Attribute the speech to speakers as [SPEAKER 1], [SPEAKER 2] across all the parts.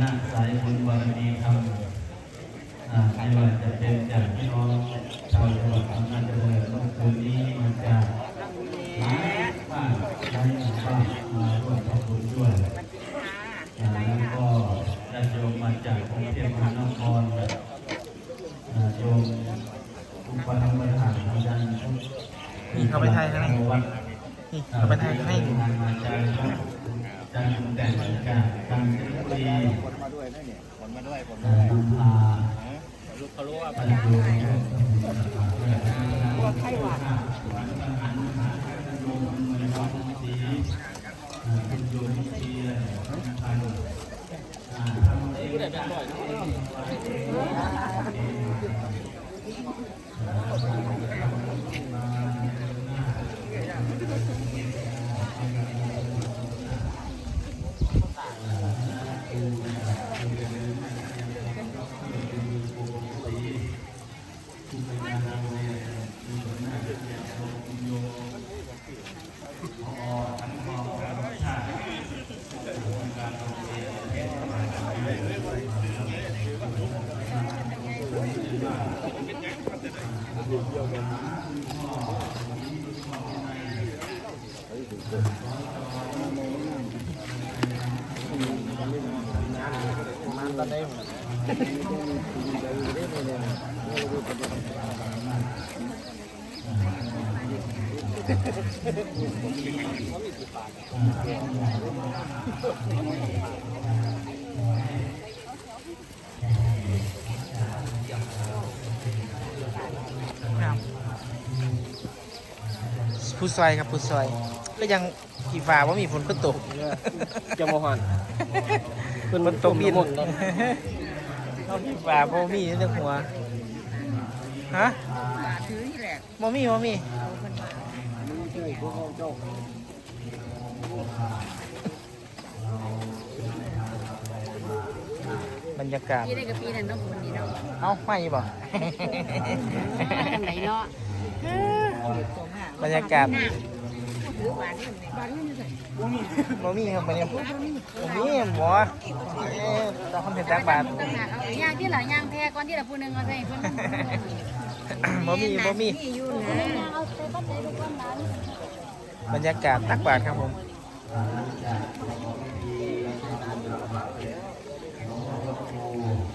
[SPEAKER 1] ณะสายบุญบารมีธรรมอ่าไม่ว่าจะเป็นจากพี่น้องชาวจังหวัดอำนาจเจริญเมื่อคืนนี้มาจากหลายบ้านหลายหมู่บ้านมาร่วมทำบุญด้วยอ่าแล้วก็ญาติโยมมาจากกรุงเทพมหานครอ่าโยมอุปถัมภ์ประธานทำยันทุก
[SPEAKER 2] นี่เขาไปถ่ายให้
[SPEAKER 1] วัด
[SPEAKER 2] นี่เอาไปถ่ายให้
[SPEAKER 1] งานมาจากจันทร์แต่งจาก กาญจนบุรี
[SPEAKER 3] คนมาด้วยนะเนี่ยคนมาด้วยคน
[SPEAKER 1] อ่านำพา
[SPEAKER 3] เขารู้ว่า
[SPEAKER 1] ญาติโยมร่วมทำบุญกับพระแม่ไข้หวัดโยมอำนวยความศรีอ่าคุณโยมศรีอะไรนะครับอ่าทำเองได้
[SPEAKER 3] มาตอนนี้ ผม
[SPEAKER 2] ครับผู้ซอยครับผู้ซอย ก็ยังอีฟ้าว่ามีฝนก็ตก
[SPEAKER 3] จะมาหัน
[SPEAKER 2] ฝนตกดินเอาอีฟ้าบ่มีในเรื่องหัวฮะ
[SPEAKER 4] ถือนี่แหละ
[SPEAKER 2] บ่มีบ่มี
[SPEAKER 3] ใช่พวกเขาเจ้า
[SPEAKER 2] บรรยากาศ
[SPEAKER 4] ปีได้กับปีนั้นเนาะคนนี้เนาะ
[SPEAKER 2] เอ้าไม่บ่
[SPEAKER 4] ทางไหนเนาะ
[SPEAKER 2] บรรยากาศ
[SPEAKER 4] ถือหวานนี่ หวานนี่ใส่
[SPEAKER 2] บ่มีครับบ่มีบ่มีบ่เอ๊ะเราคอนเทนต์จักบาท
[SPEAKER 4] ต่างหากเอาย่างที่หลังย่างแพ้ก่อนที่ละผู้นึงเอาใส่เพิ่น
[SPEAKER 2] บ่มีบ่มี
[SPEAKER 4] มีอยู่นะเอาใส่ปัจจัยทุกคน
[SPEAKER 2] บรรยากาศตักบาทครับผม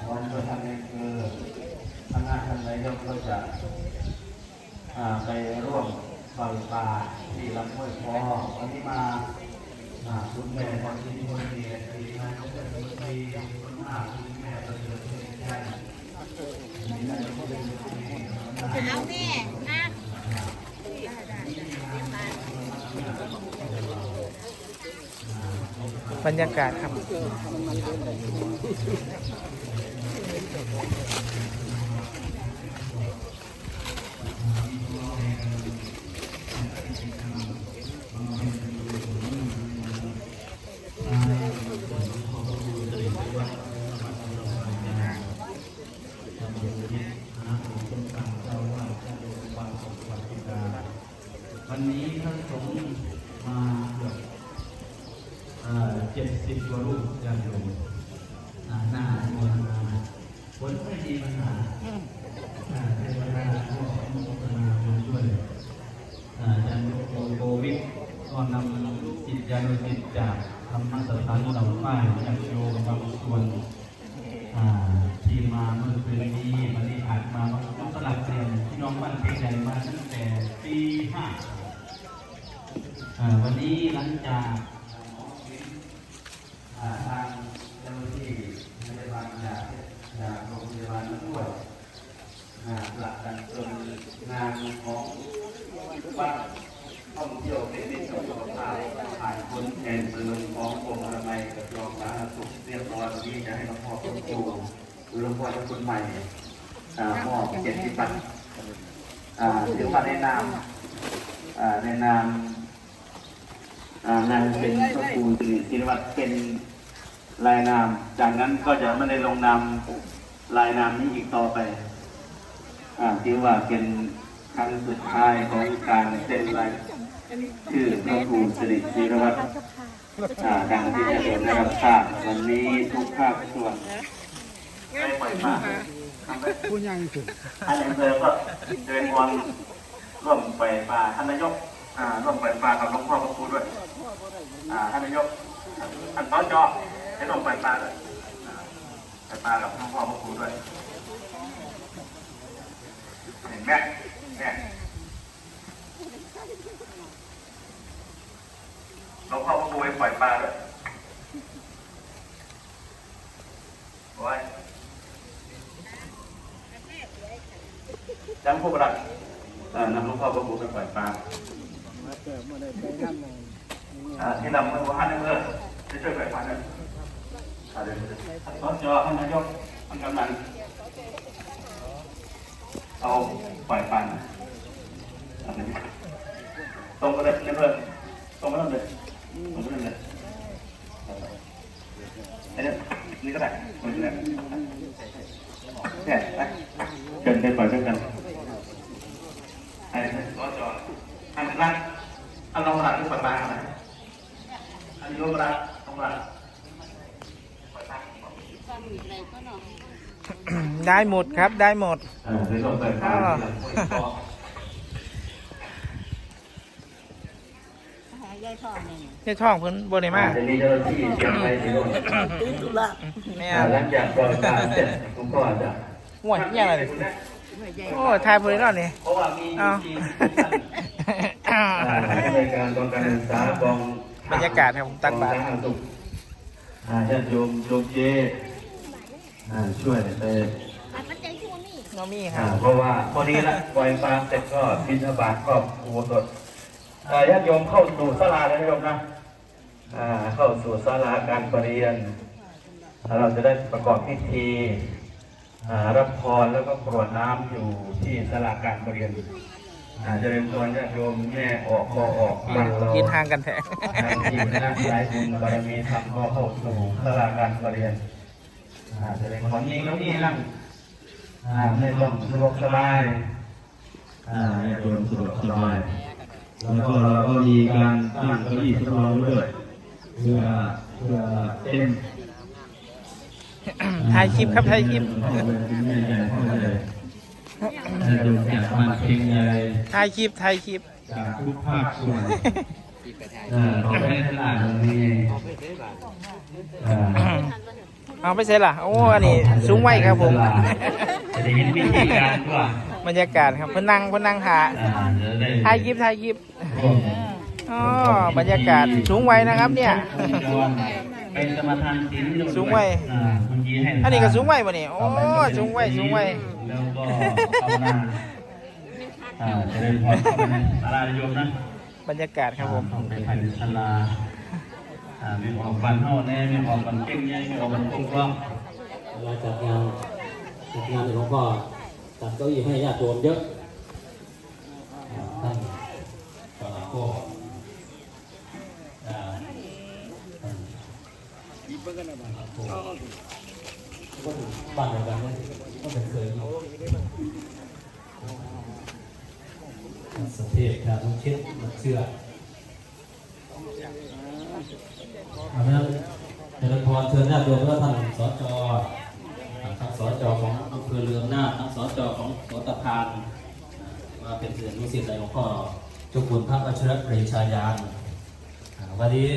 [SPEAKER 1] วันประธานในคือคณะท่านนายกก็จะอ่าไปร่วม ฟังปลาที่ลำห้วยพอวันนี้มาอ่าคุณแม่ของที่นี่คนดีทีนายกเทศมนตรีคุณมาคุณแม่ประเสริฐที่แท้
[SPEAKER 4] เอาแม่นะ
[SPEAKER 2] บรรยากาศครับ
[SPEAKER 1] ปัญหาอ่าเทวดาก็อนุโมทนาบุญด้วยอ่าอาจารย์โกโกวิทก็นำจิตยานุจิตจากธรรมสถานเหล่าป้ายจากโยมบางส่วนที่มาเมื่อคืนนี้วันนี้อาจมาบางสลับเปลี่ยนพี่น้องบ้านเพลงใหญ่มาตั้งแต่ปีห้าวันนี้หลังจากอ่าทางเจ้าหน้าที่พยาบาลจากจากโรงพยาบาลนั้นด้วยอ่าหลักการจนงานของวัดท่องเที่ยวเทคนิคสุขภาพผ่านคนแทนเมืองของกรมอนามัยกับรองสาธารณสุขเรียบร้อยวันนี้จะให้หลวงพ่อคุณครู พ่อเจ้าคุณใหม่มอบเกียรติบัตรถือว่าในนามในนามอ่นางเป็นพระครูสิริศิรวัตรเป็นลายนาม จากนั้นก็จะไม่ได้ลงนามลายนามนี้อีกต่อไปอถือว่าเป็นครั้งสุดท้ายของการเซ็นลายชื่อพระครูสิริศิรวัตรดังที่ได้โดนได้รับทราบวันนี้ทุกภาคส่วน ได้ปล่อยป่าพูดยังถึงท่านอำเภอก็เดินวนร่วมปล่อยป่าท่านนายกอ่าร่วมปล่อยป่ากับหลวงพ่อพระครูด้วยอ่าท่านนายกท่านต้อนจอให้ร่วมปล่อยป่าด้วยอ่าปล่อยป่ากับหลวงพ่อพระครูด้วยเห็นไหมแม่หลวงพ่อพระครูให้ปล่อยป่าด้วยโอ้ย จำผู้ประหลัดเอ่อนำหลวงพ่อพระครูไปปล่อยปลาที่นำมือวานเมื่อจะช่วยปล่อยปลาด้วยอ่าเดี๋ยวท่านจอท่านนายกท่านกำนันเอาปล่อยปลาตรงไปเลยเพิ่มตรงไปเลยตรงไปเลยอ้เนี่ยนี่ก็ได้ตรงนี้เนี่ยเนี่ยไปเชิญไปปล่อยด้วยกัน ไอ้ก็จออันนั้น อันลงรักที่ปตาอะไรอันนี้ลงรักลงรัก
[SPEAKER 2] ได้หมดครับได้หมด
[SPEAKER 1] เออในลงเปิดฟ้า
[SPEAKER 2] ยายท่องเพิ่นบ่ได้มา
[SPEAKER 1] จะมีเจ้าหน้าที่เตรียมไปที่ลง
[SPEAKER 2] แม่
[SPEAKER 1] หลังจากปล่อยปลาเสร็จผมก็จะ
[SPEAKER 2] ห่วยยังไงเลยโอ้ทายเพิ่นแล้วนี่
[SPEAKER 1] เพราะว่ามี
[SPEAKER 2] เอา
[SPEAKER 1] ทีมในการกองการศึกษากอง
[SPEAKER 2] บ รรยากาศครับผมตักบาตร
[SPEAKER 1] ท่าญาติโยมโยมเจช่วยไป
[SPEAKER 4] ปัจจัยช่วงนี้
[SPEAKER 2] องมี่ค
[SPEAKER 1] อ่า
[SPEAKER 2] รับ
[SPEAKER 1] เพราะว่าพอดีละปล่อยปลาเสร็จก็บิณฑบาตก็อุโบสถอ่ญาติโยมเข้าสู่ศาลาแล้วนะโยมนะเข้าสู่ศาลาการประเรียน เราจะได้ประกอบพิธีรับพรแล้วก็กรวดน้ำอยู่ที่ศาลาการประเรียน อ่าเจะเริญพรญาติโยมแม่ออกคอออกบังเรา
[SPEAKER 2] กินทางกันแท้
[SPEAKER 1] ทางทีมคณะสายบุญบารมีธรรมก็เข้าสู่ศาลาการประเรียนอ่าเจะเริญพรยิงแล้วนี่นั่งอ่าไม่ต้องสะดวกสบายอ่าให้โดนสะดวกสบาย แล้วก็เราก็มีการตั้งเก้าอี้สำรองไว้ด้วยเพื่อเพื่อเต็ม
[SPEAKER 2] ถ่ายคลิปครับถ่ายคลิป
[SPEAKER 1] พ่อแม่คุณแม่ใหญ่พ่อใหญ่ให้ดูจากบ้านเพียงใหญ่
[SPEAKER 2] ถ่ายคลิปถ่ายคลิป
[SPEAKER 1] จากทุกภาคส่วนอ่าขอให้ท่านอ่านตรงนี้อ่า
[SPEAKER 2] เอาไปเสร็จล่ะ โอ้ อันนี้สูงไว้ครับผม
[SPEAKER 1] จะได้เห็นวิธีการด้วย
[SPEAKER 2] บรรยากาศครับเพิ่นนั่งเพิ่นนั่งหา
[SPEAKER 1] อ่าจะได้
[SPEAKER 2] ถ่ายคลิปถ่ายคลิป
[SPEAKER 1] ร่วม
[SPEAKER 2] อ๋อบรรยากาศสูงไว้นะครับเนี่ย
[SPEAKER 1] เป็นสมทานศีลที่เรา
[SPEAKER 2] สูงไว้
[SPEAKER 1] อ่าเมื่อกี้ให้
[SPEAKER 2] อันนี้ก็สูงไว้บ่นี่โอ้สูงไว้สูงไว้
[SPEAKER 1] แล้วก็ภาวนาอ่าจะได้พรเข้าไปในศาลาโยมนะ
[SPEAKER 2] บรรยากาศครับผม
[SPEAKER 1] เข้าไปภายในศาลาอ่ามีออกบันเท่าแน่มีออกบันเก่งใหญ่มีออกบันกุ้งกล้อง
[SPEAKER 3] เวลาจัดงานจัดงานหลวงพ่อจัดเก้าอี้ให้ญาติโยมเยอะอ่าท่านปลัดก็อ่าท่าน ก็ถึงบ้านเดียวกันเนี่ยก็เป็นเคยอยู่สเทพการต้องคิดมันเชื่ออันนั้นเจริญพรเชิญญาติโยมและท่านสจทั้งสจของอำเภอเรืองนาทั้งสจของสตพานมาเป็นเสือนุสิตในหลวงพ่อเจุคุณพระวชิรปรชายานวันนี้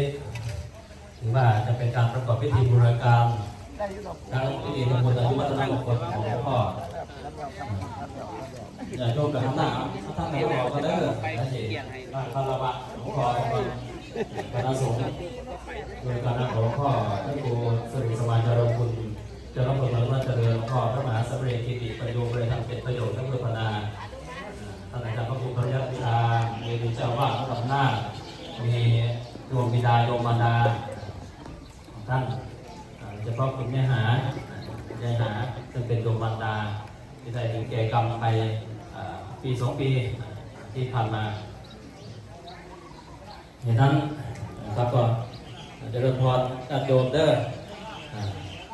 [SPEAKER 3] ถือว่าจะเป็นการประกอบพิธีบูรกรรมการพิธีมงคลอายุวัฒนมงคลของหลวงพ่ออย่าโยมกับท่านหน้าท่านหนบอกก็ได้เลยนะเจบ้านคารวะหลวงพ่อคณะสงฆ์โดยการนำของหลวงพ่อพระครูสิริสมานจารคุณจะรับผลว่าเจริญพ่อพระมหาสมเด็จกิติประโยชน์เลยทำเป็นประโยชน์ทั้งเพื่อพนาท่านอาจารย์พระครูพระยาวิชามีเจ้าวาดพระอำนาจมีดวงบิดาดวงมารดา ท่านเฉพาะคุณแม่หาคุณยายหา ซึ่งเป็นดวงมารดา ที่ได้ถึงแก่กรรมไปปีสองปีที่ผ่านมาเหตุนั้นนะครับก็เจริญพรญาติโยมเด้อ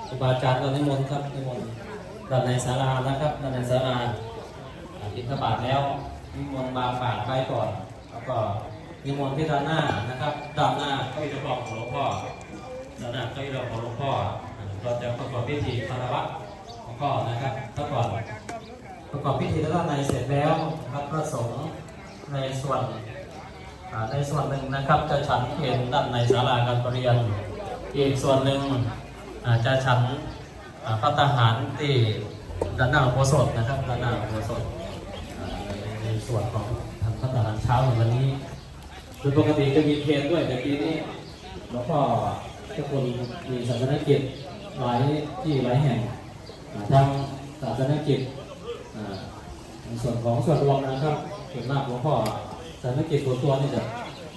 [SPEAKER 3] ครูบาอาจารย์ก็นิมนต์ครับนิมนต์ด้านในศาลานะครับด้านในศาลาบิณฑบาตแล้วนิมนต์มาฝากไว้ก่อน แล้วก็นิมนต์ที่ด้านหน้านะครับด้านหน้าก็มีกระบอกของหลวงพ่อ ด้านหน้าก็มีกระบอกของหลวงพ่อเราจะประกอบพิธีคารวะหลวงพ่อนะครับถ้าก่อนประกอบพิธีด้านในเสร็จแล้วนะครับพระสงฆ์ในส่วนในส่วนหนึ่งนะครับจะฉันเพลด้านในศาลาการประเรียน อีกส่วนหนึ่งจะฉันพระทหารที่ด้านหน้าโบสถนะครับด้านหน้าโบสถอ่าในส่วนของทางพระทหารเช้าในวันนี้โดยปกติจะมีเพลด้วยแต่ปีนี้หลวงพ่อ เจ้าคุณมีศาสนกิจหลายที่หลายแห่งทางศาสนกิจส่วนของส่วนรวมนะครับส่วนมากหลวงพ่อศาสนกิจส่วนตัวนี่จะ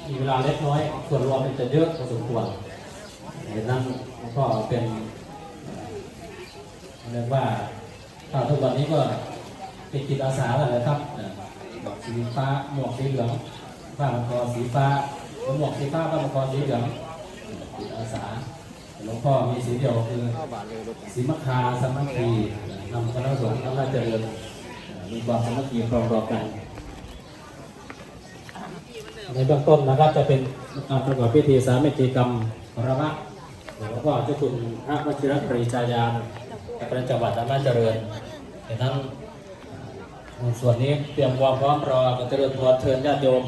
[SPEAKER 3] มีเวลาเล็กน้อย ส่วนรวมนี่จะเยอะพอสมควรเห็นนั้นก็เป็นเอ่อเรียกว่าถ้าทุกวันนี้ก็เป็นจิตอาสาแล้วนะครับดอกสีฟ้าหมวกสีเหลืองผ้ามังกรสีฟ้าหมวกสีฟ้าผ้ามังกรสีเหลือง จิตอาสาหลวงพ่อมีสีเดียวคือสีมะคาสมัคคีนำคณะสงฆ์ทั้งราชเจริญมีความสมัคคีปรองดอกัน ในเบื้องต้นนะครับจะเป็นการประกอบพิธีสามัคคีกรรมระมะหลวงพ่อเจ้าคุณพระวชิรปริชายานประจังหวัดอำนาจเจริญดังนั้นในส่วนนี้เตรียมความพร้อมรอการเจริญพรเชิญญาติโยม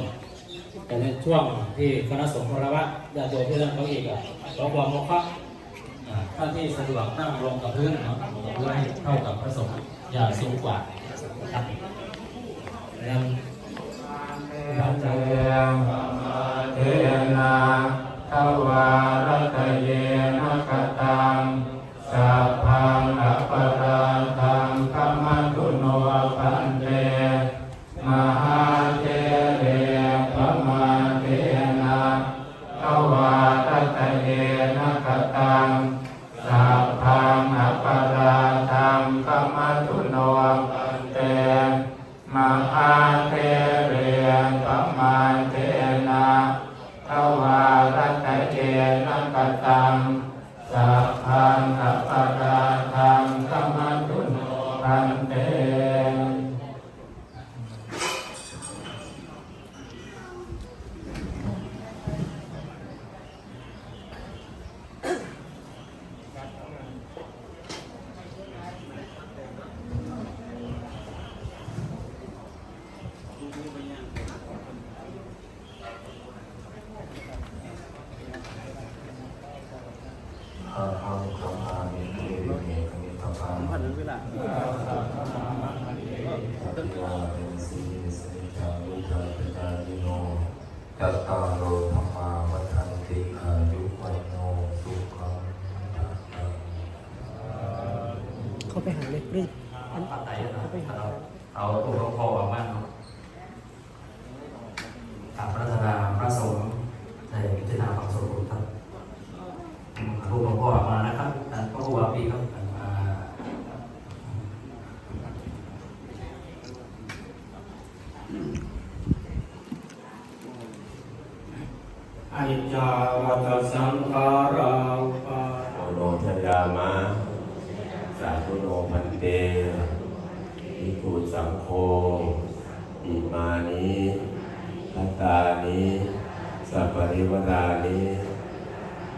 [SPEAKER 3] แต่ในช่วงที่คณะสงฆ์ระมะญาติโยมที่นั่งเขาอีกอะขอกวามโมฆะอ่าท่านที่สะดวกนั่งลงกับพื้นเนาะลงกับพื้นให้เท่ากับพระสงฆ์อย่าสูงกว่านะครับดังนั้น
[SPEAKER 5] ยันเตงเทนะทวา ตตารโอธรรมาวัฏันติอายุวันโนสุขังภะลัง
[SPEAKER 2] เขาไปหาเลยรีบ
[SPEAKER 3] ปัจจัยนะเราเอาตัวหลวงพ่อออกมาเนาะตามพระธนาพระสงฆ์ในพิจารณาความสมบูรณ์ครับอืมรูปหลวงพ่อออกมานะครับท่านพระครูบาปีครับอ่า
[SPEAKER 5] อ นิจจาวัตสังขาราอุปา
[SPEAKER 6] โอโนทยามะสาธุโนพันเตอิกุสังโฆอิมานิทัตตานิสัพปริวรานิ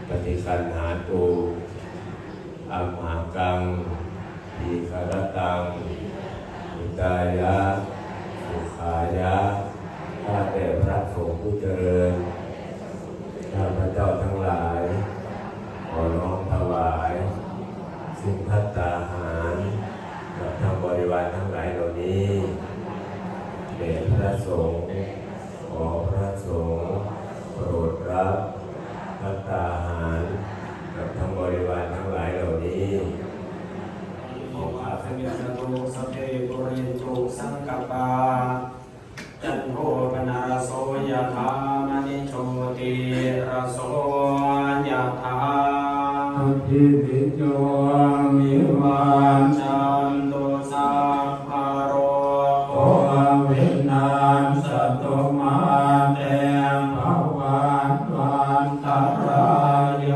[SPEAKER 6] ปฏิคันหาตูอัมหากังทีคารตังอุตายะสุขายะข้าแต่พระสงฆ์ผู้เจริญ เจ้าทั้งหลาย ขอน้อมถวาย สิ่งพัตตาหารกับทางบริวารทั้งหลายเหล่านี้แด่พระสงฆ์ขอพระสงฆ์โปรดรับพัตตาหารกับทางบริวารทั้งหลายเหล่านี้
[SPEAKER 5] โมหะสมิสตุสพเพปุเรนตุสังกปา ทิวิโยมิวานจันตุสัพพโรโอวินาสตุมาเตภวันวันตรายโย